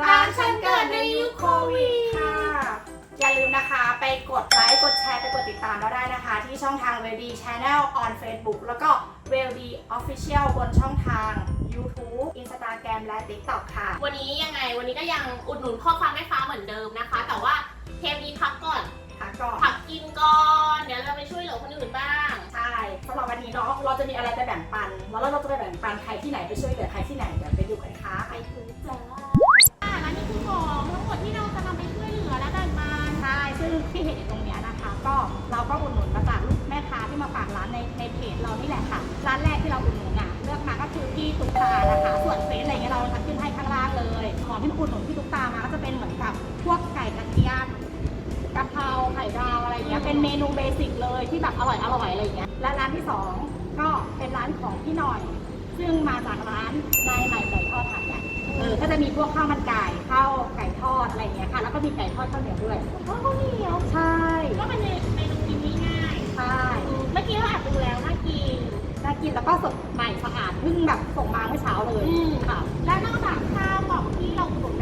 ร้านฉันเกิดในยุคโควิดค่ะ อย่าลืมนะคะไปกดไลค์กดแชร์ไปกดติดตามเราได้นะคะ ที่ช่องทาง w e l d y Channel on Facebook แล้วก็ w e l d y Official บนช่องทาง YouTube Instagram และ TikTok ค่ะ วันนี้ยังไงวันนี้ก็ยังอุดหนุนพ่อค้าแม่ค้าเหมือนเดิมนะคะ แต่ว่าเทปนี้พักก่อนค่ะก่อนพักกินก่อน เดี๋ยวเราไปช่วยเหลือคนอื่นบ้างใช่สำหรับวันนี้เนาะเราจะมีอะไรไปแบ่งปันแล้วเราจะไปแบ่งปันใครที่ไหนไปช่วยเหลือใครที่ไหนเดี๋ยวไปดูกันค่ะไปถึ ที่เห็นอยู่ตรงเนี้ยนะคะ ก็เราก็อุดหนุนมาจากลูกแม่ค้าที่มาฝากร้านในในเพจเรานี่แหละค่ะ ร้านแรกที่เราอุดหนุนอะเลือกมาก็คือพี่ตุ๊กตานะคะ ส่วนเฟซอะไรเงี้ยเราจะขึ้นให้ข้างล่างเลยของที่อุดหนุนพี่ตุ๊กตามาก็จะเป็นเหมือนกับพวกไก่กระเทียมกะเพราไข่ดาวอะไรเงี้ยเป็นเมนูเบสิกเลยที่แบบอร่อยอร่อยอะไรเงี้ยและร้านที่สองก็เป็นร้านของพี่หน่อย ซึ่งมาจากร้านนายใหม่ไก่ทอดหาดใหญ่เออก็จะมีพวกข้าวมันไก่ข้าวไก่ทอดอะไรอย่างเงี้ยค่ะ แล้วก็มีไก่ทอดข้าวเหนียวด้วยข้าวเหนียวใช่ก็เป็นเมนูกินง่ายใช่ๆอืมเมื่อกี้เราแอบดูแล้วน่ากินน่ากินแล้วก็สดใหม่สะอาดเพิ่งแบบส่งมาเมื่อเช้าเลยอืมค่ะ และนอกจากข้าวกล่องที่เราอุดหนุนแม่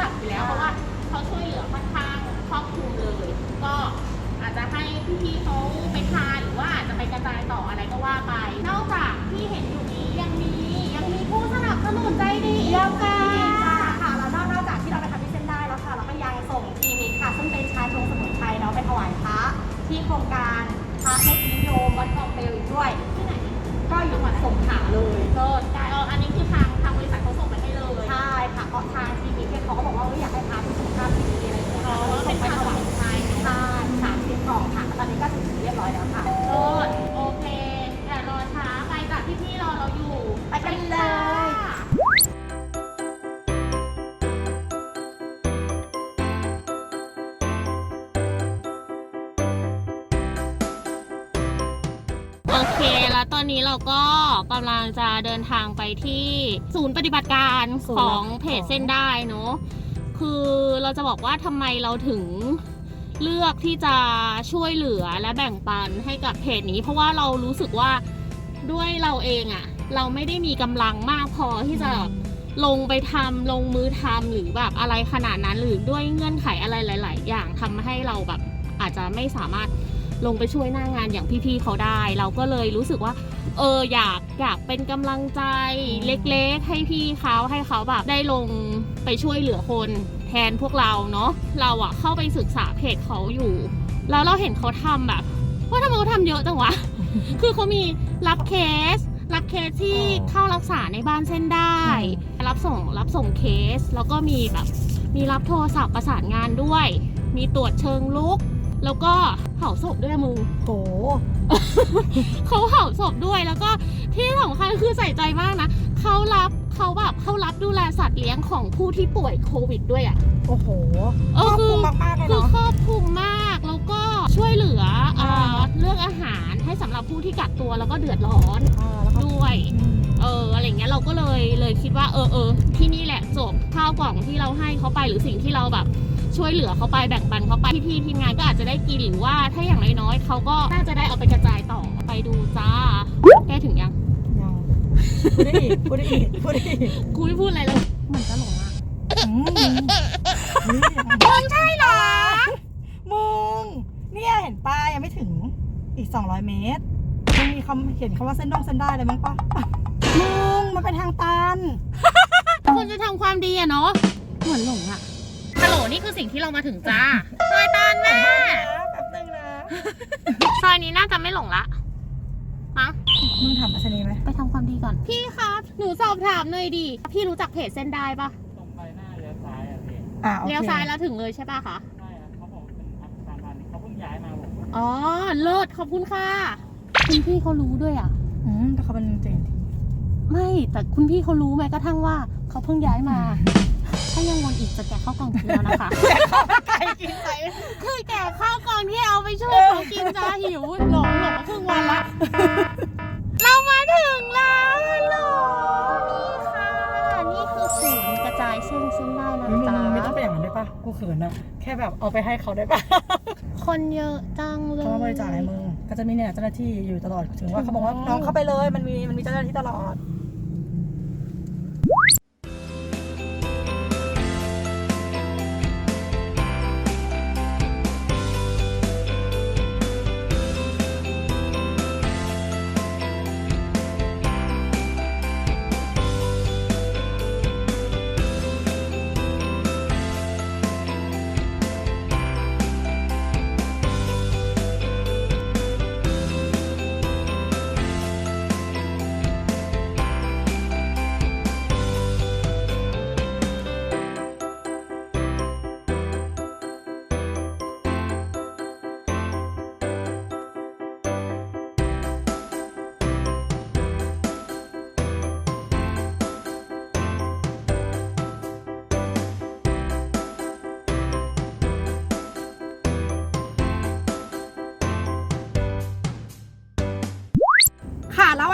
จะรู้จักอยู่แล้วเพราะว่าเขาช่วยเหลือค่อนข้างครอบคลุมเลย ก็อาจจะให้พี่ๆเขาไปทานหรือว่าอาจจะไปกระจายต่ออะไรก็ว่าไป นอกจากที่เห็นอยู่นี้ยังมียังมีผู้สนับสนุนใจดีอีกแล้วกัค่ะนค่ะแล้วนอกจากที่เราไปทำที่เส้นได้แล้วค่ะ เราก็ยังส่งทีมิกค่ะ ซึ่งเป็นชาชงสมุนไพรเนาะไปถวายพระที่โครงการพระให้นิยมวัดคลองเปลวอีกด้วย ที่ไหนก็อยู่จังหวัดสงขลาเลยก็ได้เอออันนี้คือทางทางบริษัทเขาส่งมาให้เลย ใช่ค่ะเพราะทางทีมิก เขาก็บอกว่าอยากให้พาไปสุขภาพดีอะไรอย่างเงี้ยค่ะส่งไปถวายมุนไพรใช่สามสิบกล่องค่ะตอนนี้ก็ถึงเรียบร้อยแล้วค่ะ เค แล้วตอนนี้เราก็กำลังจะเดินทางไปที่ศูนย์ปฏิบัติการศูนย์ของเพจของเส้นได้เนอะคือเราจะบอกว่าทำไมเราถึงเลือกที่จะช่วยเหลือและแบ่งปันให้กับเพจนี้ เพราะว่าเรารู้สึกว่าด้วยเราเองอะเราไม่ได้มีกำลังมากพอที่จะลงไปทำลงมือทำหรือแบบอะไรขนาดนั้นหรือด้วยเงื่อนไขอะไรหลาย ๆ อย่างทำให้เราแบบอาจจะไม่สามารถ ลงไปช่วยหน้างานอย่างพี่ๆเขาได้ เราก็เลยรู้สึกว่า เอออยากอยากเป็นกำลังใจเล็กๆ ให้พี่เขาให้เขาแบบได้ลงไปช่วยเหลือคนแทนพวกเราเนาะเราอะเข้าไปศึกษาเพจเขาอยู่ แล้วเราเห็นเขาทำแบบว่าทำไมเขาทำเยอะจังวะ คือเขามีรับเคส รับเคสที่เข้ารักษาในบ้านเส้นได้ รับส่งรับส่งเคส แล้วก็มีแบบมีรับโทรศัพท์ประสานงานด้วย มีตรวจเชิงลุก แล้วก็เผาศพด้วยมึงโห เขาเผาศพด้วยแล้วก็ที่สำคัญคือใส่ใจมากนะเขารับเขาแบบเขารับดูแลสัตว์เลี้ยงของผู้ที่ป่วยโควิดด้วยอะ่ะ โอ้โหเออคือมากๆเลยคือเนาะ ครอบคลุมมากแล้วก็ช่วยเหลืออ่าเรื่องอาหารให้สำหรับผู้ที่กักตัวแล้วก็เดือดร้อนอ่า แล้วก็ด้วย อืมเอออะไรเงี้ยเราก็เลยเลยคิดว่าเออเออที่นี่แหละจบข้าวกล่องที่เราให้เขาไปหรือสิ่งที่เราแบบ ช่วยเหลือเขาไปแบ่งปันเขาไปพี่ๆทีมงานก็อาจจะได้กินหรือว่าถ้าอย่างน้อยๆเขาก็น่าจะได้เอาไปกระจายต่อไปดูจ้าแกถึงยังยังพูดได้อีกพูดได้อีกพูดได้อีกกูไม่พูดอะไรเลยเหมือนจะหลงอะอืมมึงใช่เหรอมึงเนี่ยเห็นป้ายยังไม่ถึงอีก 200 เมตรมึงมีคำเขียนคำว่าเส้นดงเส้นได้เลยมั้งปะมึงมันเป็นทางตันคนจะทำความดีอะเนาะเหมือนหลงอะฮัลโหล นี่คือสิ่งที่เรามาถึงจ้าซอยตานแม่ แป๊บนึงนะ ซอยนี้น่าจะไม่หลงละ มั้ง มึงถามอัศนีไหมไปทำความดีก่อน พี่ครับหนูสอบถามหน่อยดิ พี่รู้จักเพจเส้นได้ปะตรงไปหน้าเลี้ยวซ้ายอะพี่อ่าโอเคเลี้ยวซ้ายแล้วถึงเลยใช่ปะคะ ใช่ครับเขาบอกเป็นอาคารพาณิชย์เขาเพิ่งย้ายมาผมอ๋อ เลิศขอบคุณค่ะ คุณพี่เขารู้ด้วยอะ อืมแต่เขาเป็นเจนทีไม่ แต่คุณพี่เขารู้แม้กระทั่งว่าเขาเพิ่งย้ายมา ถ้ายังวนอีกจะแกะข้าวกล่องกินแล้วนะคะไก่กินไก่คือแกะข้าวกล่องที่เอาไปช่วยเขากินจ้าหิวหลงหลงมาครึ่งวันละ เรามาถึงแล้วฮัลโหลนี่ค่ะ นี่คือศูนย์กระจายเส้นเส้นได้นะมึงจ๊ะไม่ต้องไปอย่างนั้นได้ปะกูเขินอะแค่แบบเอาไปให้เขาได้ปะคนเยอะจังเลยเขามาบริจาคให้มึงก็จะมีเนี่ยเจ้าหน้าที่อยู่ตลอดถึงว่าเขาบอกว่าน้องเข้าไปเลยมันมีมันมีเจ้าหน้าที่ตลอด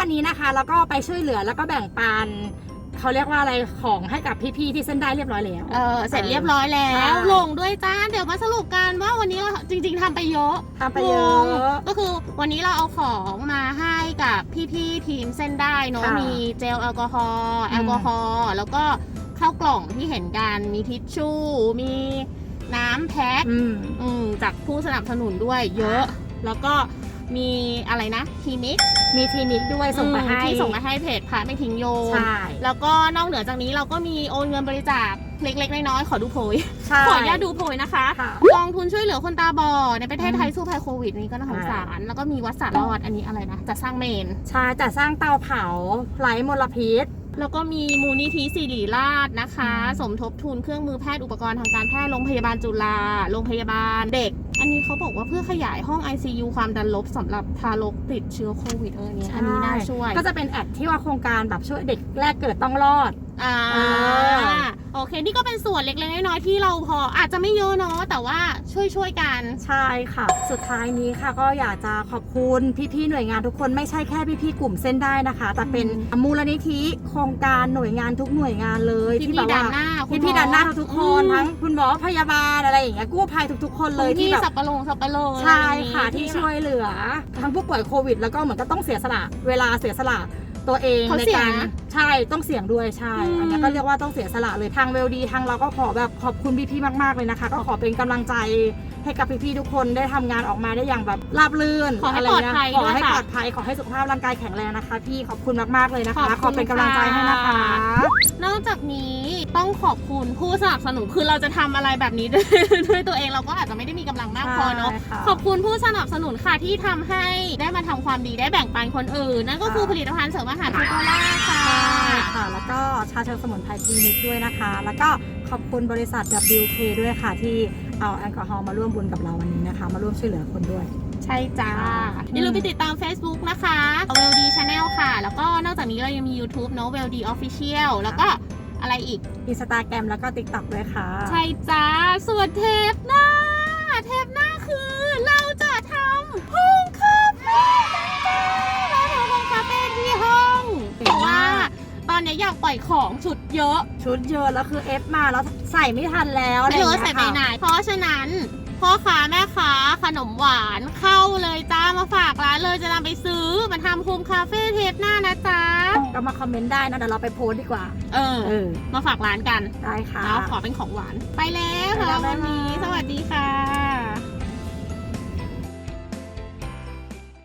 วันนี้นะคะแล้วก็ไปช่วยเหลือแล้วก็แบ่งปันเขาเรียกว่าอะไรของให้กับพี่ๆที่เส้นได้เรียบร้อยแล้ว เออเสร็จเรียบร้อยแล้ใช่วลงด้วยจ้า เดี๋ยวมาสรุปกันว่าวันนี้เราจริง ๆทำไปเยอะทำไปเยอะงงก็คือวันนี้เราเอาของมาให้กับพี่ๆทีมเส้นได้เนอะค่ะมีเจลแอลกอฮอล์แอลกอฮอล์แล้วก็ข้าวกล่องที่เห็นกันมีทิชชู่ มีน้ำแพ็คอืม อืมจากผู้สนับสนุนด้วยเยอะ แล้วก็ มีอะไรนะทีมิกมีทีนิกด้วยส่งมาให้ที่ส่งมาให้เพจพระไม่ทิ้งโยนใช่แล้วก็นอกเหนือจากนี้เราก็มีโอนเงินบริจาคเล็กๆน้อยๆขอดูโพยใช่ ขออนุญาตดูโพยนะคะค่ะกองทุนช่วยเหลือคนตาบอดในประเทศไทยอืมสู้ภัยโควิดนี้ก็น่าสงสารแล้วก็มีวัดสารอดอันนี้อะไรนะจะสร้างเมน ใช่จะสร้างเตาเผาไร้มลพิษ แล้วก็มีมูลนิธิสิริราชนะคะอืมสมทบทุนเครื่องมือแพทย์อุปกรณ์ทางการแพทย์โรงพยาบาลจุฬาโรงพยาบาลเด็ก อันนี้เขาบอกว่าเพื่อขยายห้อง ICU ความดันลบสำหรับทารกติดเชื้อโควิดเออเนี่ยอันนี้น่าช่วย ก็จะเป็นแอดที่ว่าโครงการแบบช่วยเด็กแรกเกิดต้องรอด อ่าอ่า โอเค นี่ก็เป็นส่วนเล็กๆน้อยๆที่เราพออาจจะไม่เยอะเนาะแต่ว่าช่วยช่วยๆกัน ใช่ค่ะ สุดท้ายนี้ค่ะก็อยากจะขอบคุณพี่ๆหน่วยงานทุกคนไม่ใช่แค่พี่ๆกลุ่มเส้นได้นะคะ แต่เป็นมูลนิธิโครงการหน่วยงานทุกหน่วยงานเลยพี่ที่พี่แบบด่าว่านหน้าคุณพี่ๆด่านหน้าทุกๆคนอืมทั้งคุณหมอพยาบาลอะไรอย่างเงี้ยกู้ภัยทุก ๆ คนเลยคุณที่พี่แบบ สับปะรงสับปะเลอใช่ค่ะอไรอางงี้ที่ช่วยเหลือ ทั้งผู้ป่วยโควิด แล้วก็เหมือนก็ต้องเสียสละเวลาเสียสละ ตัวเองเขาในเสี่ยงการนะใช่ต้องเสี่ยงด้วยใช่ อืม อันนี้ก็เรียกว่าต้องเสียสละเลยทางเวลดีทางเราก็ขอแบบขอบคุณพี่ๆมาก ๆเลยนะคะ ก็ขอเป็นกำลังใจ ให้กับพี่ๆทุกคนได้ทำงานออกมาได้อย่างแบบราบรื่นขอให้ะไรปลอดเงี้ภัยขอด้วยให้ค่ะปลอดภัยขอให้สุขภาพร่างกายแข็งแรงนะคะ พี่ขอบคุณมากๆเลยนะขอบคะคุณขอเป็นกำลังใจให้นะคะ ค่ะ นอกจากนี้ต้องขอบคุณผู้สนับสนุนคือเราจะทำอะไรแบบนี้ด้วย ด้วยตัวเองเราก็อาจจะไม่ได้มีกำลังมากพอเนาะใช่ค่ะขอบคุณผู้สนับสนุนค่ะที่ทำให้ได้มาทำความดีได้แบ่งปันคนอื่น นั่นก็คือค่ะ ผลิตภัณฑ์เสริมอาหารฟูโกล่าค่ะ ใช่ค่ะ แล้วก็ชาเชิญสมุนไพรคลินิกด้วยนะคะ แล้วก็ขอบคุณบริษัท WK ด้วยค่ะที่ เอาแอลกอฮอล์มาร่วมบุญกับเราวันนี้นะคะ มาร่วมช่วยเหลือคนด้วย ใช่จ้าค่ะอย่าลืมไปติดตาม Facebook นะคะ w e l d Channel ค่ะ แล้วก็นอกจากนี้เรายังมี YouTube เนอะ w e l d Official แล้วก็อะไรอีก อินสตาแกรมแล้วก็ติ๊กต็อกด้วยค่ะ ใช่จ้า ส่วนเทปหน้า เทปหน้าคือเรา ปล่อยของชุดเยอะชุดเยอะแล้วคือเอฟมาแล้วใส่ไม่ทันแล้วไม่รู้ว่าอะใส่รไปอย่างไหนเงี้ยค่ะเพราะฉะนั้นพ่อค้าแม่ค้าขนมหวานเข้าเลยจ้ามาฝากร้านเลยจะนำไปซื้อมาทำโฮมคาเฟ่เทปหน้านะจ๊ะก็มาคอมเมนต์ได้นะเดี๋ยวเราไปโพสต์ดีกว่า เออเออ มาฝากร้านกัน ได้ค่ะแล้วขอเป็นของหวาน ไปแล้วไปแล้วค่ะวันนี้บ๊ายบายสวัสดีค่ะ